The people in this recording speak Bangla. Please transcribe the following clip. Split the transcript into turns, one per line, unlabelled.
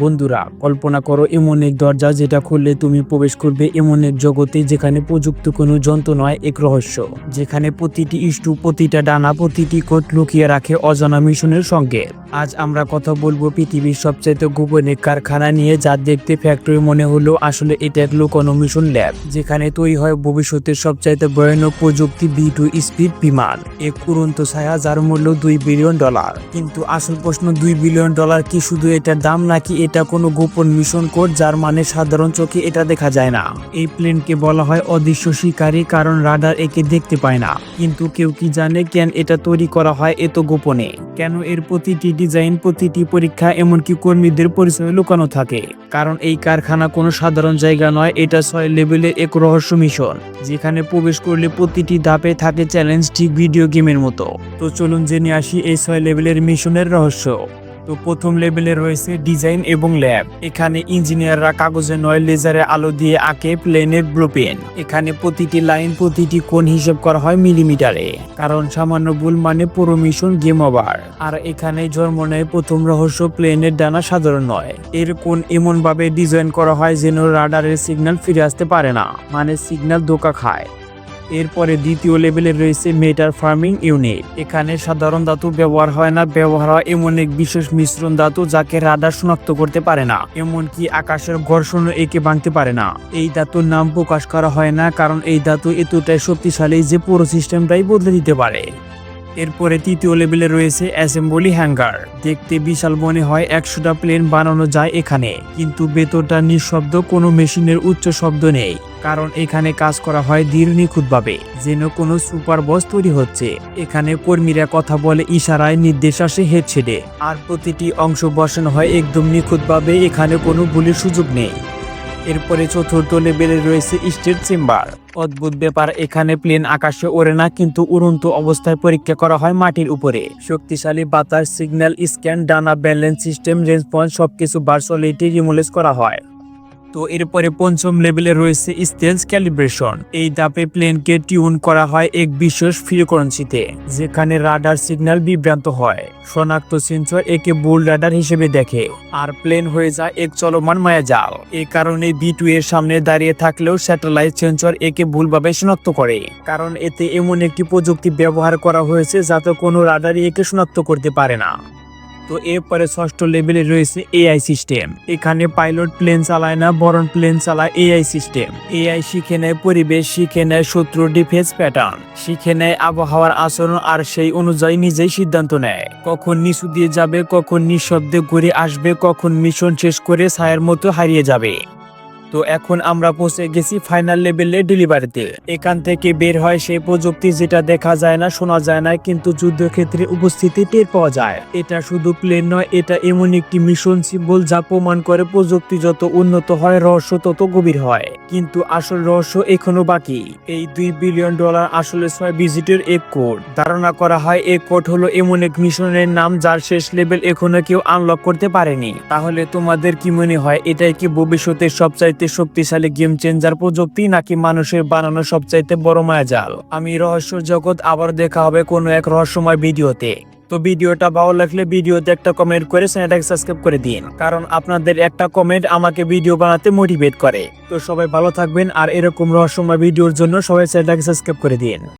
বন্ধুরা, কল্পনা করো এমন এক দরজা যেটা খুললে তুমি প্রবেশ করবে এমন এক জগতে যেখানে প্রযুক্ত কোনো যন্ত্র নয়, এক রহস্য। যেখানে প্রতিটি ইস্টু প্রতিটা ডানা, প্রতিটি কোট লুকিয়ে রাখে অজানা মিশনের সঙ্গে। আজ আমরা কথা বলব পৃথিবীর সবচাইতে গোপন কারখানা নিয়ে, যা দেখতে ফ্যাক্টরি মনে হলো আসলে এটা এক লুকানো মিশন ল্যাব যেখানে তৈরি হয় ভবিষ্যতের সবচাইতে ভয়ানক প্রযুক্তি বি টু স্পিড বিমান। এক উড়ন্ত ছায়া যার মূল্য দুই বিলিয়ন ডলার। কিন্তু আসল প্রশ্ন, দুই বিলিয়ন ডলার কি শুধু এটার দাম নাকি এটা কোনো গোপন মিশন কোড, যার মানে সাধারণ চোখে এটা দেখা যায় না। এই প্লেনকে বলা হয় অদৃশ্য শিকারী, কারণ রাডার একে দেখতে পায় না। কিন্তু কেউ কি জানে কেন এটা তৈরি করা হয় এত গোপনে? কেন এর প্রতিটি ডিজাইন, প্রতিটি পরীক্ষা, এমনকি কর্মীদের পরিচয় লুকানো থাকে? কারণ এই কারখানা কোনো সাধারণ জায়গা নয়, এটা ছয় লেভেলের এক রহস্য মিশন, যেখানে প্রবেশ করলে প্রতিটি ধাপে থাকে চ্যালেঞ্জ ঠিক ভিডিও গেমের মতো। তো চলুন জেনে আসি এই ছয় লেভেলের মিশনের রহস্য। তো প্রথম লেভেলে রয়েছে ডিজাইন এবং ল্যাব। এখানে ইঞ্জিনিয়াররা কাগজে নয়, লেজারে আলো দিয়ে আঁকে প্লেনের ব্লুপেন এখানে প্রতিটি লাইন, প্রতিটি কোণ হিসেব করা হয় মিলিমিটারে, কারণ সামান্য ভুল মানে পুরো মিশন গেম ওভার। আর এখানে জন্ম নেয় প্রথম রহস্য, প্লেনের ডানা সাধারণ নয়। এর কোন এমন ভাবে ডিজাইন করা হয় যেন রাডারের সিগন্যাল ফিরে আসতে পারে না মানে সিগন্যাল ধোকা খায়। এরপরে দ্বিতীয় লেভেলে রয়েছে মেটার ফার্মিং ইউনিট। এখানে সাধারণ ধাতু ব্যবহার হয় না, ব্যবহার হয় এমন এক বিশেষ মিশ্রণ ধাতু যাকে রাডার শনাক্ত করতে পারে না, এমনকি আকাশের ঘর্ষণ একে ভাঙতে পারে না। এই ধাতুর নাম প্রকাশ করা হয় না, কারণ এই ধাতু এতটাই শক্তিশালী যে পুরো সিস্টেমটাই বদলে দিতে পারে। এরপরে তৃতীয় লেভেলে রয়েছে অ্যাসেম্বলি হ্যাঙ্গার। দেখতে বিশাল মনে হয় একশোটা প্লেন বানানো যায় এখানে, কিন্তু ভেতরটা নিঃশব্দ, কোনো মেশিনের উচ্চ শব্দ নেই, কারণ এখানে কাজ করা হয় ধীর নিখুঁতভাবে, যেন কোনো সুপার বস তৈরি হচ্ছে। এখানে কর্মীরা কথা বলে, ইশারায় নির্দেশ আসে হেডসেটে আর প্রতিটি অংশ বসানো হয় একদম নিখুঁতভাবে, এখানে কোনো ভুলের সুযোগ নেই। এরপরে চতুর্থ লেভেলে রয়েছে স্টেট চেম্বার অদ্ভুত ব্যাপার, এখানে প্লেন আকাশে ওড়ে না, কিন্তু উড়ন্ত অবস্থায় পরীক্ষা করা হয় মাটির উপরে। শক্তিশালী বাতাস সিগন্যাল স্ক্যান ডানা ব্যালেন্স সিস্টেম রেঞ্জ পয়েন্ট সবকিছু ভার্চুয়ালিটি রিমুলেজ করা হয়। তো এরপরে পঞ্চম লেভেলে রয়েছে স্টেজ ক্যালিব্রেশন। এই ধাপে প্লেনকে টিউন করা হয় এক বিশেষ ফ্রিকোয়েন্সিতে, যেখানে রাডার সিগন্যাল বিভ্রান্ত হয়। শনাক্ত সেন্সর একে বুল রাডার হিসেবে দেখে, আর প্লেন হয়ে যায় এক চলমান মায়াজাল। এই কারণে বি টু এর সামনে দাঁড়িয়ে থাকলেও স্যাটেলাইট সেন্সর একে ভুলভাবে শনাক্ত করে, কারণ এতে এমন একটি প্রযুক্তি ব্যবহার করা হয়েছে যাতে কোনো রাডারই একে শনাক্ত করতে পারে না। তো এরপরে ষষ্ঠ লেভেলে রয়েছে এআই সিস্টেম এখানে পাইলট প্লেন চালায় না বরং প্লেন চালায় এআই সিস্টেম এআই শিখে নেয় পরিবেশ, শিখে নেয় শত্রু ডিফেন্স প্যাটার্ন শিখে নেয় আবহাওয়ার আচরণ আর সেই অনুযায়ী নিজেই সিদ্ধান্ত নেয়। কখন নিচু দিয়ে যাবে, কখন নিঃশব্দে ঘুরে আসবে, কখন মিশন শেষ করে ছায়ের মতো হারিয়ে যাবে। তো এখন আমরা পৌঁছে গেছি ফাইনাল লেভেলে ডেলিভারিতে এখান থেকে বের হয় সেই প্রযুক্তি যেটা দেখা যায় না, শোনা যায় না, কিন্তু যুদ্ধক্ষেত্রে উপস্থিতি টের পাওয়া যায়। এটা শুধু প্লেন নয়, এটা এমন একটি মিশন সিম্বল যা প্রমাণ করে প্রযুক্তি যত উন্নত হয়, রহস্য তত গভীর হয়। কিন্তু আসল রহস্য এখনও বাকি। এই দুই বিলিয়ন ডলার আসলে ছয় ভিজিটের এক কোড। ধারণা করা হয় এক কোড হলো এমন এক মিশনের নাম যার শেষ লেভেল এখনও কেউ আনলক করতে পারেনি। তাহলে তোমাদের কি মনে হয়, এটাই কি ভবিষ্যতের সবচাইতে শক্তিশালী গেম চেঞ্জার প্রযুক্তি নাকি মানুষের বানানো সবচাইতে বড় মায়াজাল? আমি রহস্য জগৎ আবার দেখা হবে কোনো এক রহস্যময় ভিডিওতে। তো ভিডিওটা ভালো লাগলে ভিডিওতে একটা কমেন্ট করে চ্যানেলটাকে সাবস্ক্রাইব করে দিন। কারণ আপনাদের একটা কমেন্ট আমাকে ভিডিও বানাতে মোটিভেট করে। তো সবাই ভালো থাকবেন আর এরকম রহস্যময় ভিডিওর জন্য সবাই চ্যানেলটাকে সাবস্ক্রাইব করে দিন।